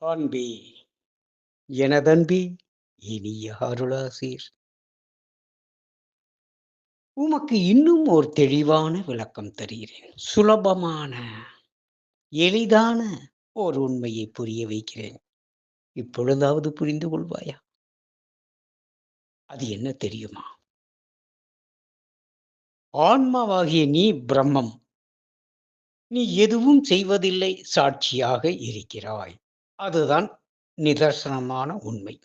அன்பே. எனதன்பே இனிய அருளாசீர். உமக்கு இன்னும் ஒரு தெளிவான விளக்கம் தருகிறேன். சுலபமான எளிதான ஒரு உண்மையை புரிய வைக்கிறேன். இப்பொழுதாவது புரிந்து கொள்வாயா? அது என்ன தெரியுமா? ஆன்மாவாகிய நீ பிரம்மம். நீ எதுவும் செய்வதில்லை சாட்சியாக இருக்கிறாய். அதுதான் நிதர்சனமான உண்மை.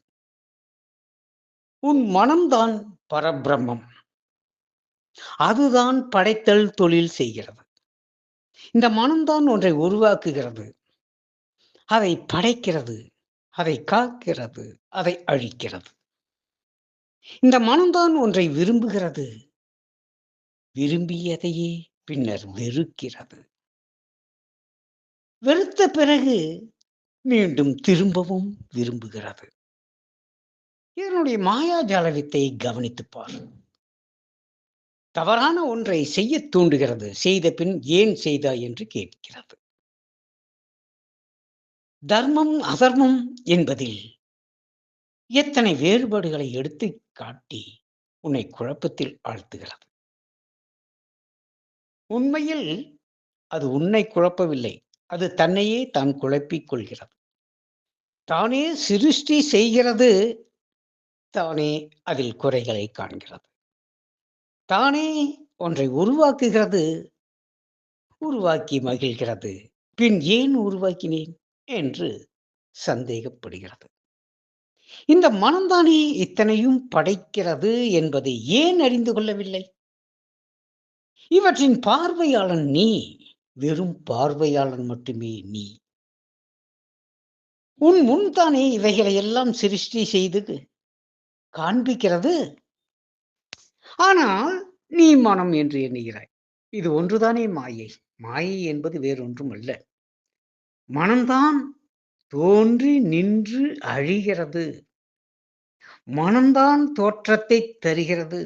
உன் மனம்தான் பரபிரம்மம். அதுதான் படைத்தல் தொழில் செய்கிறது. இந்த மனம்தான் ஒன்றை உருவாக்குகிறது. அதை படைக்கிறது அதை காக்கிறது அதை அழிக்கிறது. இந்த மனம்தான் ஒன்றை விரும்புகிறது. விரும்பியதையே பின்னர் வெறுக்கிறது. வெறுத்த பிறகு மீண்டும் திரும்பவும் விரும்புகிறது. இதனுடைய மாயாஜால வித்தை கவனித்துப் தவறான ஒன்றை செய்ய தூண்டுகிறது. செய்த பின் ஏன் செய்தாய் என்று கேட்கிறது. தர்மம் அதர்மம் என்பதில் எத்தனை வேறுபாடுகளை எடுத்து காட்டி உன்னை குழப்பத்தில் ஆழ்த்துகிறது? உண்மையில் அது உன்னை குழப்பவில்லை. அது தன்னையே தான் குழப்பிக் கொள்கிறது. தானே சிருஷ்டி செய்கிறது தானே அதில் குறைகளை காண்கிறது. தானே ஒன்றை உருவாக்குகிறது உருவாக்கி மகிழ்கிறது. பின் ஏன் உருவாக்கினேன் என்று சந்தேகப்படுகிறது. இந்த மனம்தானே இத்தனையும் படைக்கிறது என்பதை ஏன் அறிந்து கொள்ளவில்லை? இவற்றின் பார்வையாளன் நீ வெறும் பார்வையாளன் மட்டுமே நீ. உன் முன் தானே இவைகளை எல்லாம் சிருஷ்டி செய்து காண்பிக்கிறது. ஆனால் நீ மனம் என்று எண்ணுகிறாய். இது ஒன்றுதானே மாயை. மாயை என்பது வேறொன்றும் அல்ல மனம்தான் தோன்றி நின்று அழிகிறது. மனம்தான் தோற்றத்தை தருகிறது.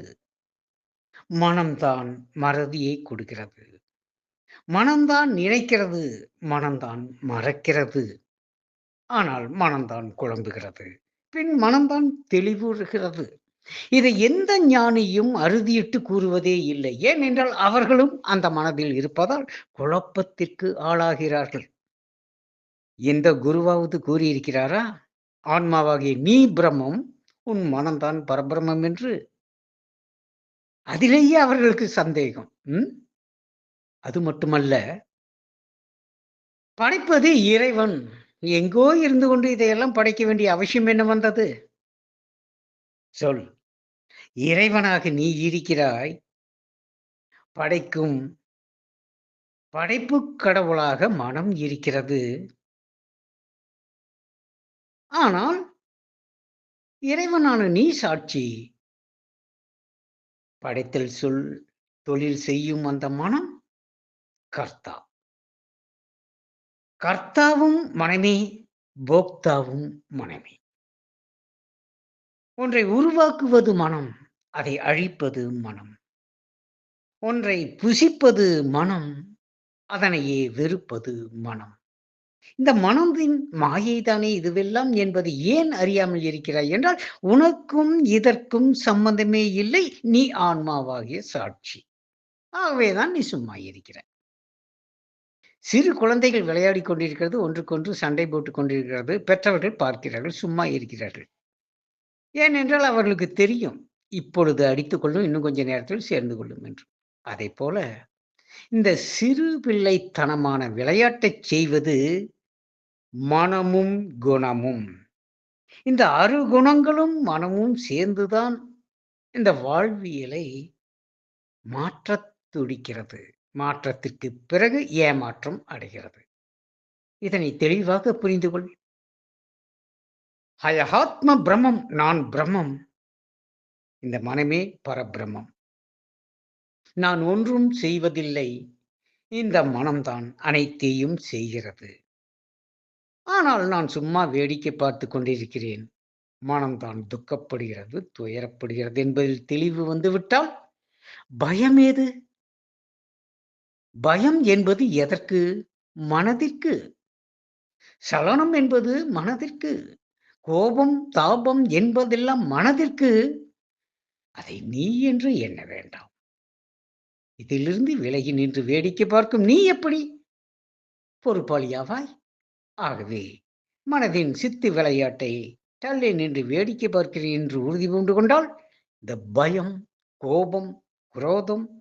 மனம்தான் மறதியை கொடுக்கிறது. மனம்தான் நினைக்கிறது. மனம்தான் மறக்கிறது. ஆனால் மனம்தான் குழம்புகிறது. பின் மனம்தான் தெளிவுறுகிறது. இதை எந்த ஞானியும் அறுதியிட்டு கூறுவதே இல்லை. ஏனென்றால் அவர்களும் அந்த மனதில் இருப்பதால் குழப்பத்திற்கு ஆளாகிறார்கள். எந்த குருவாவது கூறியிருக்கிறாரா? ஆன்மாவாகிய நீ பிரம்மம் உன் மனம்தான் பரபிரமம் என்று? அதிலேயே அவர்களுக்கு சந்தேகம். உம் அது மட்டுமல்ல. படைப்பது இறைவன். எங்கோ இருந்து கொண்டு இதையெல்லாம் படைக்க வேண்டிய அவசியம் என்ன வந்தது? சொல். இறைவனாக நீ இருக்கிறாய். படைக்கும் படைப்பு கடவுளாக மனம் இருக்கிறது. ஆனால் இறைவனான நீ சாட்சி. படைத்தல் சொல் தொழில் செய்யும் அந்த மனம் கர்த்தா. கர்த்தாவும் மனமே போக்தாவும் மனமே ஒன்றை உருவாக்குவது மனம் அதை அழிப்பது மனம். ஒன்றை புசிப்பது மனம் அதனையே வெறுப்பது மனம். இந்த மனதின் மாயைதானே இதுவெல்லாம் என்பது ஏன் அறியாமல் இருக்கிறாய் என்றால் உனக்கும் இதற்கும் சம்பந்தமே இல்லை நீ ஆன்மாவாகிய சாட்சி. ஆகவேதான் நீ சும்மா இருக்கிறாய் சிறு குழந்தைகள் விளையாடி கொண்டிருக்கிறது ஒன்றுக்கொன்று சண்டை போட்டுக் கொண்டிருக்கிறது பெற்றவர்கள் பார்க்கிறார்கள் சும்மா இருக்கிறார்கள். ஏனென்றால் அவர்களுக்கு தெரியும் இப்பொழுது அடித்துக்கொள்ளும் இன்னும் கொஞ்ச நேரத்தில் சேர்ந்து கொள்ளும் என்று. அதே போல இந்த சிறு பிள்ளைத்தனமான விளையாட்டைச் செய்வது மனமும் குணமும். இந்த அறு குணங்களும் மனமும் சேர்ந்துதான் இந்த வாழ்வியலை மாற்றத் துடிக்கிறது. மாற்றத்திற்கு பிறகு ஏமாற்றம் அடைகிறது. இதனை தெளிவாக புரிந்து கொள். ஹயஹாத்ம பிரம்மம் நான் பிரம்மம். இந்த மனமே பரபிரம்மம். நான் ஒன்றும் செய்வதில்லை. இந்த மனம்தான் அனைத்தையும் செய்கிறது. ஆனால் நான் சும்மா வேடிக்கை பார்த்து கொண்டிருக்கிறேன். மனம்தான் துக்கப்படுகிறது துயரப்படுகிறது என்பதில் தெளிவு வந்துவிட்டால் பயம் ஏது? பயம் என்பது எதற்கு? மனதிற்கு. சலனம் என்பது மனதிற்கு. கோபம் தாபம் என்பதெல்லாம் மனதிற்கு. அதை நீ என்று எண்ண வேண்டாம். இதிலிருந்து விலகி நின்று வேடிக்கை பார்க்கும் நீ எப்படி? பொறுப்பாளியாவாய். ஆகவே மனதின் சித்து விளையாட்டை தள்ளி நின்று வேடிக்கை பார்க்கிறேன் என்று உறுதி பூண்டு கொண்டால் இந்த பயம் கோபம் குரோதம்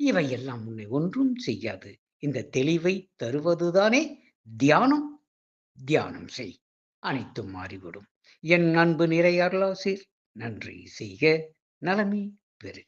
இவையெல்லாம் உன்னை ஒன்றும் செய்யாது. இந்த தெளிவை தருவதுதானே தியானம். தியானம் செய். அனைத்தும் மாறிவிடும். என் அன்பு நிறைய அருளாசீர். நன்றி செய்க. நலமே பெறு.